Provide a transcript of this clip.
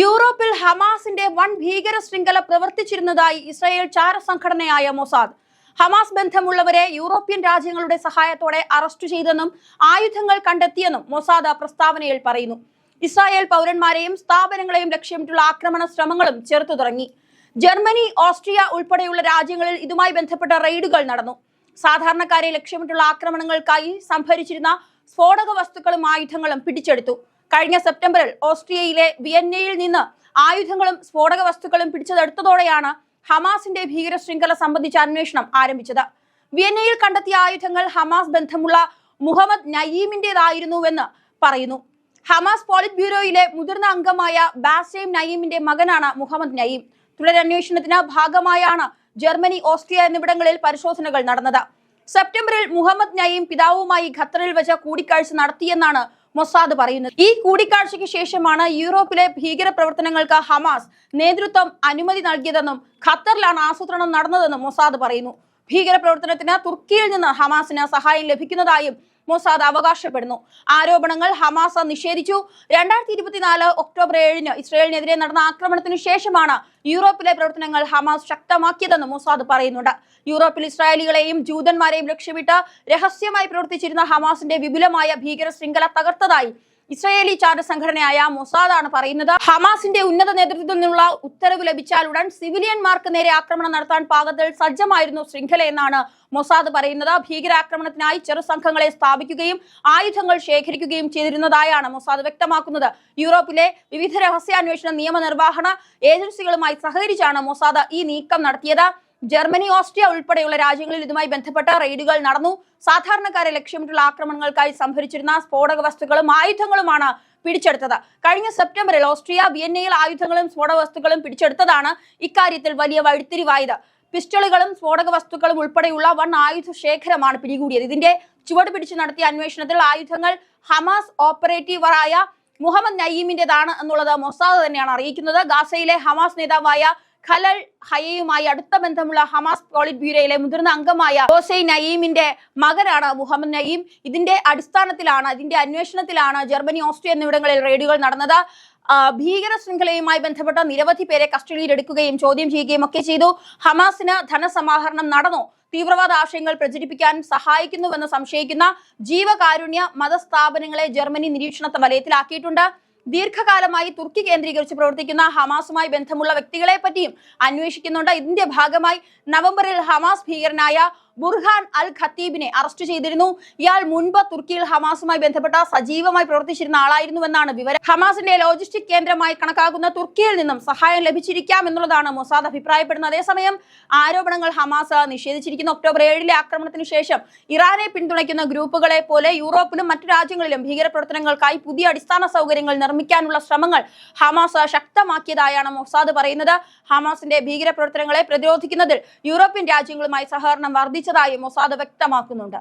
യൂറോപ്പിൽ ഹമാസിന്റെ വൺ ഭീകര ശൃംഖല പ്രവർത്തിച്ചിരുന്നതായി ഇസ്രായേൽ ചാരസംഘടനയായ മൊസാദ്. ഹമാസ് ബന്ധമുള്ളവരെ യൂറോപ്യൻ രാജ്യങ്ങളുടെ സഹായത്തോടെ അറസ്റ്റ് ചെയ്തെന്നും ആയുധങ്ങൾ കണ്ടെത്തിയെന്നും മൊസാദ് പ്രസ്താവനയിൽ പറയുന്നു. ഇസ്രായേൽ പൗരന്മാരെയും സ്ഥാപനങ്ങളെയും ലക്ഷ്യമിട്ടുള്ള ആക്രമണ ശ്രമങ്ങളും ചെറുത്തു തുടങ്ങി. ജർമ്മനി ഓസ്ട്രിയ ഉൾപ്പെടെയുള്ള രാജ്യങ്ങളിൽ ഇതുമായി ബന്ധപ്പെട്ട റെയ്ഡുകൾ നടന്നു. സാധാരണക്കാരെ ലക്ഷ്യമിട്ടുള്ള ആക്രമണങ്ങൾക്കായി സംഭരിച്ചിരുന്ന സ്ഫോടക വസ്തുക്കളും ആയുധങ്ങളും പിടിച്ചെടുത്തു. കഴിഞ്ഞ സെപ്റ്റംബറിൽ ഓസ്ട്രിയയിലെ വിയന്നയിൽ നിന്ന് ആയുധങ്ങളും സ്ഫോടക വസ്തുക്കളും പിടിച്ചെടുത്തതോടെയാണ് ഹമാസിന്റെ ഭീകര ശൃംഖല സംബന്ധിച്ച അന്വേഷണം ആരംഭിച്ചത്. വിയന്നയിൽ കണ്ടെത്തിയ ആയുധങ്ങൾ ഹമാസ് ബന്ധമുള്ള മുഹമ്മദ് നയീമിന്റേതായിരുന്നുവെന്ന് പറയുന്നു. ഹമാസ് പോളിറ്റ് ബ്യൂറോയിലെ മുതിർന്ന അംഗമായ ബാസേം നയീമിന്റെ മകനാണ് മുഹമ്മദ് നയീം. തുടരന്വേഷണത്തിന് ഭാഗമായാണ് ജർമ്മനി ഓസ്ട്രിയ എന്നിവിടങ്ങളിൽ പരിശോധനകൾ നടന്നത്. സെപ്റ്റംബറിൽ മുഹമ്മദ് നയീം പിതാവുമായി ഖത്തറിൽ വെച്ച് കൂടിക്കാഴ്ച നടത്തിയെന്നാണ് മൊസാദ് പറയുന്നത്. ഈ കൂടിക്കാഴ്ചയ്ക്ക് ശേഷമാണ് യൂറോപ്പിലെ ഭീകര പ്രവർത്തനങ്ങൾക്ക് ഹമാസ് നേതൃത്വം അനുമതി നൽകിയതെന്നും ഖത്തറിലാണ് ആസൂത്രണം നടന്നതെന്നും മൊസാദ് പറയുന്നു. ഭീകര പ്രവർത്തനത്തിന് തുർക്കിയിൽ നിന്ന് ഹമാസിന് സഹായം ലഭിക്കുന്നതായും മൊസാദ് അവകാശപ്പെടുന്നു. ആരോപണങ്ങൾ ഹമാസ നിഷേധിച്ചു. രണ്ടായിരത്തി ഇരുപത്തിനാല് ഒക്ടോബർ ഏഴിന് ഇസ്രയേലിനെതിരെ നടന്ന ആക്രമണത്തിനു ശേഷമാണ് യൂറോപ്പിലെ പ്രവർത്തനങ്ങൾ ഹമാസ് ശക്തമാക്കിയതെന്ന് മൊസാദ് പറയുന്നുണ്ട്. യൂറോപ്പിൽ ഇസ്രായേലികളെയും ജൂതന്മാരെയും ലക്ഷ്യമിട്ട് രഹസ്യമായി പ്രവർത്തിച്ചിരുന്ന ഹമാസിന്റെ വിപുലമായ ഭീകര ശൃംഖല തകർത്തതായി ഇസ്രായേലി ചാര സംഘടനയായ മൊസാദാണ് പറയുന്നത്. ഹമാസിന്റെ ഉന്നത നേതൃത്വത്തിൽ നിന്നുള്ള ഉത്തരവ് ലഭിച്ചാൽ ഉടൻ സിവിലിയന്മാർക്ക് നേരെ ആക്രമണം നടത്താൻ പാകത്തിൽ സജ്ജമായിരുന്നു ശൃംഖല എന്നാണ് മൊസാദ് പറയുന്നത്. ഭീകരാക്രമണത്തിനായി ചെറുസംഘങ്ങളെ സ്ഥാപിക്കുകയും ആയുധങ്ങൾ ശേഖരിക്കുകയും ചെയ്തിരുന്നതായാണ് മൊസാദ് വ്യക്തമാക്കുന്നത്. യൂറോപ്പിലെ വിവിധ രഹസ്യാന്വേഷണ നിയമനിർവഹണ ഏജൻസികളുമായി സഹകരിച്ചാണ് മൊസാദ് ഈ നീക്കം നടത്തിയത്. ജർമ്മനി ഓസ്ട്രിയ ഉൾപ്പെടെയുള്ള രാജ്യങ്ങളിൽ ഇതുമായി ബന്ധപ്പെട്ട റെയ്ഡുകൾ നടന്നു. സാധാരണക്കാരെ ലക്ഷ്യമിട്ടുള്ള ആക്രമണങ്ങൾക്കായി സംഭരിച്ചിരുന്ന സ്ഫോടക വസ്തുക്കളും ആയുധങ്ങളുമാണ് പിടിച്ചെടുത്തത്. കഴിഞ്ഞ സെപ്റ്റംബറിൽ ഓസ്ട്രിയ വിയന്നയിൽ ആയുധങ്ങളും സ്ഫോടക വസ്തുക്കളും പിടിച്ചെടുത്തതാണ് ഇക്കാര്യത്തിൽ വലിയ വഴിത്തിരിവായത്. പിസ്റ്റളുകളും സ്ഫോടക വസ്തുക്കളും ഉൾപ്പെടെയുള്ള വൺ ആയുധ ശേഖരമാണ് പിടികൂടിയത്. ഇതിന്റെ ചുവട് പിടിച്ച് നടത്തിയ അന്വേഷണത്തിൽ ആയുധങ്ങൾ ഹമാസ് ഓപ്പറേറ്റീവറായ മുഹമ്മദ് നയീമിന്റേതാണ് എന്നുള്ളത് മൊസാദ് തന്നെയാണ് അറിയിക്കുന്നത്. ഗാസയിലെ ഹമാസ് നേതാവായ ഖലൽ ഹയയുമായി അടുത്ത ബന്ധമുള്ള ഹമാസ് പോളിറ്റ് ബ്യൂറോയിലെ മുതിർന്ന അംഗമായ ഹോസൈ നയീമിന്റെ മകനാണ് മുഹമ്മദ് നയീം. ഇതിന്റെ അടിസ്ഥാനത്തിലാണ് ഇതിന്റെ അന്വേഷണത്തിലാണ് ജർമ്മനി ഓസ്ട്രിയ എന്നിവിടങ്ങളിൽ റെയ്ഡുകൾ നടന്നത്. ഭീകര ശൃംഖലയുമായി ബന്ധപ്പെട്ട നിരവധി പേരെ കസ്റ്റഡിയിലെടുക്കുകയും ചോദ്യം ചെയ്യുകയും ഒക്കെ ചെയ്തു. ഹമാസിന് ധനസമാഹരണം നടന്നോ? തീവ്രവാദ ആശയങ്ങൾ പ്രചരിപ്പിക്കാൻ സഹായിക്കുന്നുവെന്ന് സംശയിക്കുന്ന ജീവകാരുണ്യ മതസ്ഥാപനങ്ങളെ ജർമ്മനി നിരീക്ഷണ വലയത്തിലാക്കിയിട്ടുണ്ട് ദീർഘകാലമായി തുർക്കി കേന്ദ്രീകരിച്ച് പ്രവർത്തിക്കുന്ന ഹമാസുമായി ബന്ധമുള്ള വ്യക്തികളെ പറ്റിയും അന്വേഷിക്കുന്നുണ്ട്. ഇതിന്റെ ഭാഗമായി നവംബറിൽ ഹമാസ് ഭീകരനായ ബുർഹാൻ അൽ ഖത്തീബിനെ അറസ്റ്റ് ചെയ്തിരുന്നു. ഇയാൾ മുൻപ് തുർക്കിയിൽ ഹമാസുമായി ബന്ധപ്പെട്ട സജീവമായി പ്രവർത്തിച്ചിരുന്ന ആളായിരുന്നുവെന്നാണ് വിവരം. ഹമാസിന്റെ ലോജിസ്റ്റിക് കേന്ദ്രമായി കണക്കാക്കുന്ന തുർക്കിയിൽ നിന്നും സഹായം ലഭിച്ചിരിക്കാം എന്നുള്ളതാണ് മൊസാദ് അഭിപ്രായപ്പെടുന്നത്. അതേസമയം ആരോപണങ്ങൾ ഹമാസ് നിഷേധിച്ചിരിക്കുന്ന. ഒക്ടോബർ ഏഴിലെ ആക്രമണത്തിന് ശേഷം ഇറാനെ പിന്തുണയ്ക്കുന്ന ഗ്രൂപ്പുകളെ പോലെ യൂറോപ്പിലും മറ്റു രാജ്യങ്ങളിലും ഭീകരപ്രവർത്തനങ്ങൾക്കായി പുതിയ അടിസ്ഥാന സൗകര്യങ്ങൾ നിർമ്മിക്കാനുള്ള ശ്രമങ്ങൾ ഹമാസ് ശക്തമാക്കിയതായാണ് മൊസാദ് പറയുന്നത്. ഹമാസിന്റെ ഭീകരപ്രവർത്തനങ്ങളെ പ്രതിരോധിക്കുന്നതിൽ യൂറോപ്യൻ രാജ്യങ്ങളുമായി സഹകരണം വർദ്ധിച്ചതായി മൊസാദ് വ്യക്തമാക്കുന്നുണ്ട്.